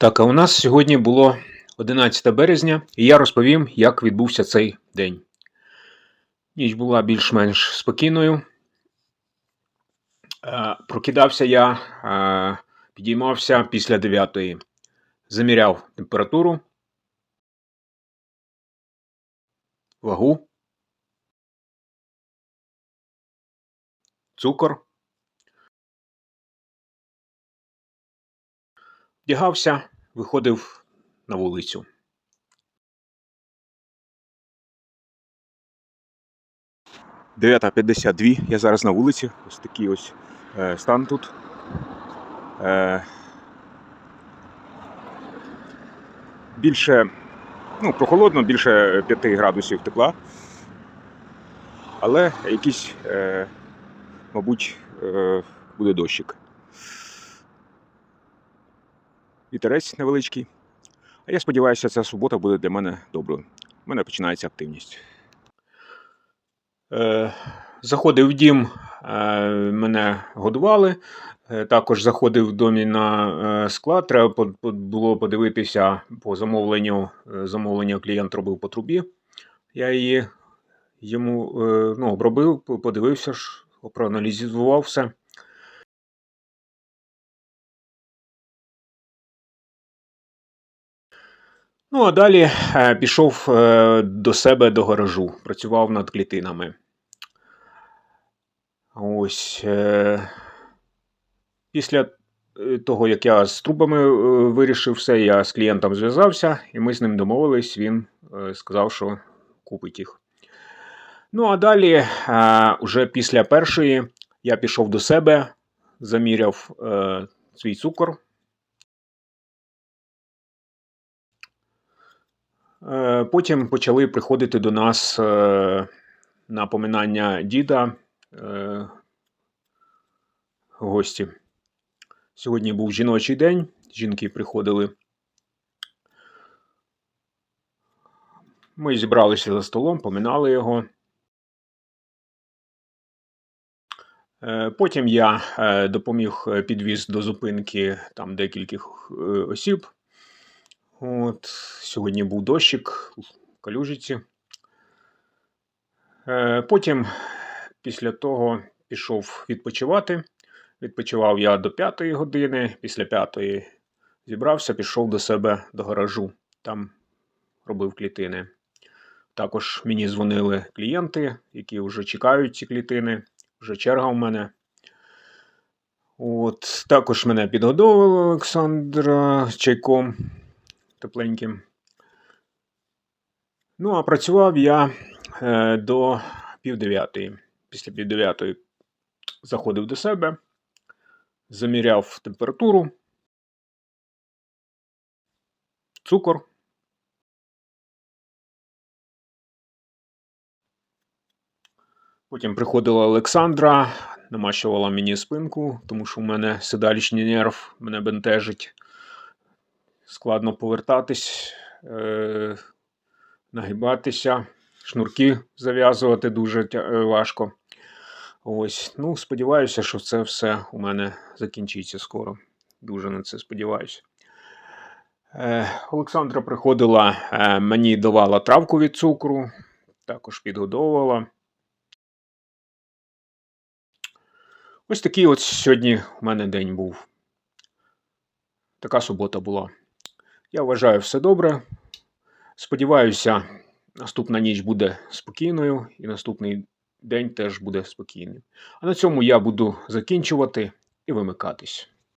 Так, а у нас сьогодні було 11 березня, і я розповім, як відбувся цей день. Ніч була більш-менш спокійною. Е, Прокидався я, е, підіймався після 9. Заміряв температуру, вагу, цукор. Вдягався, виходив на вулицю. Дев'ята 52, я зараз на вулиці. Ось такий ось е, стан тут. Е, більше, ну, прохолодно, більше 5 градусів тепла. Але якийсь, е, мабуть, е, буде дощик. Вітерець невеличкий. А я сподіваюся, ця субота буде для мене доброю. У мене починається активність. Е, заходив в дім, е, мене годували. Е, також заходив в домі на склад. Треба було подивитися по замовленню. Замовлення клієнт робив по трубі. Я її йому ну, обробив, подивився, проаналізував все. Ну, а далі е, пішов е, до себе до гаражу, працював над клітинами. Ось. Е, після того, як я з трубами вирішив все, я з клієнтом зв'язався, і ми з ним домовились. Він сказав, що купить їх. Ну, а далі, уже після першої, я пішов до себе, заміряв свій цукор. Потім почали приходити до нас е, на поминання діда е, гості. Сьогодні був жіночий день, жінки приходили. Ми зібралися за столом, поминали його. Е, Потім я е, допоміг е, підвіз до зупинки там декількох е, осіб. От, сьогодні був дощик у калюжиці. Е, Потім, після того, пішов відпочивати. Відпочивав я до п'ятої години. Після п'ятої зібрався, пішов до себе до гаражу. Там робив клітини. Також мені дзвонили клієнти, які вже чекають ці клітини. Вже черга в мене. От, також мене підгодовував Олександра з чайком тепленьким. Ну, а працював я е, до півдев'ятої. Після півдев'ятої заходив до себе, заміряв температуру, цукор. Потім приходила Олександра, намащувала мені спинку, тому що у мене седалічний нерв мене бентежить. Складно повертатись, е, нагибатися, шнурки зав'язувати дуже е, важко. Ось, ну, сподіваюся, що це все у мене закінчиться скоро. Дуже на це сподіваюся. Е, Олександра приходила, мені давала травку від цукру, також підгодовувала. Ось такий от сьогодні у мене день був. Така субота була. Я вважаю все добре. Сподіваюся, наступна ніч буде спокійною і наступний день теж буде спокійним. А на цьому я буду закінчувати і вимикатись.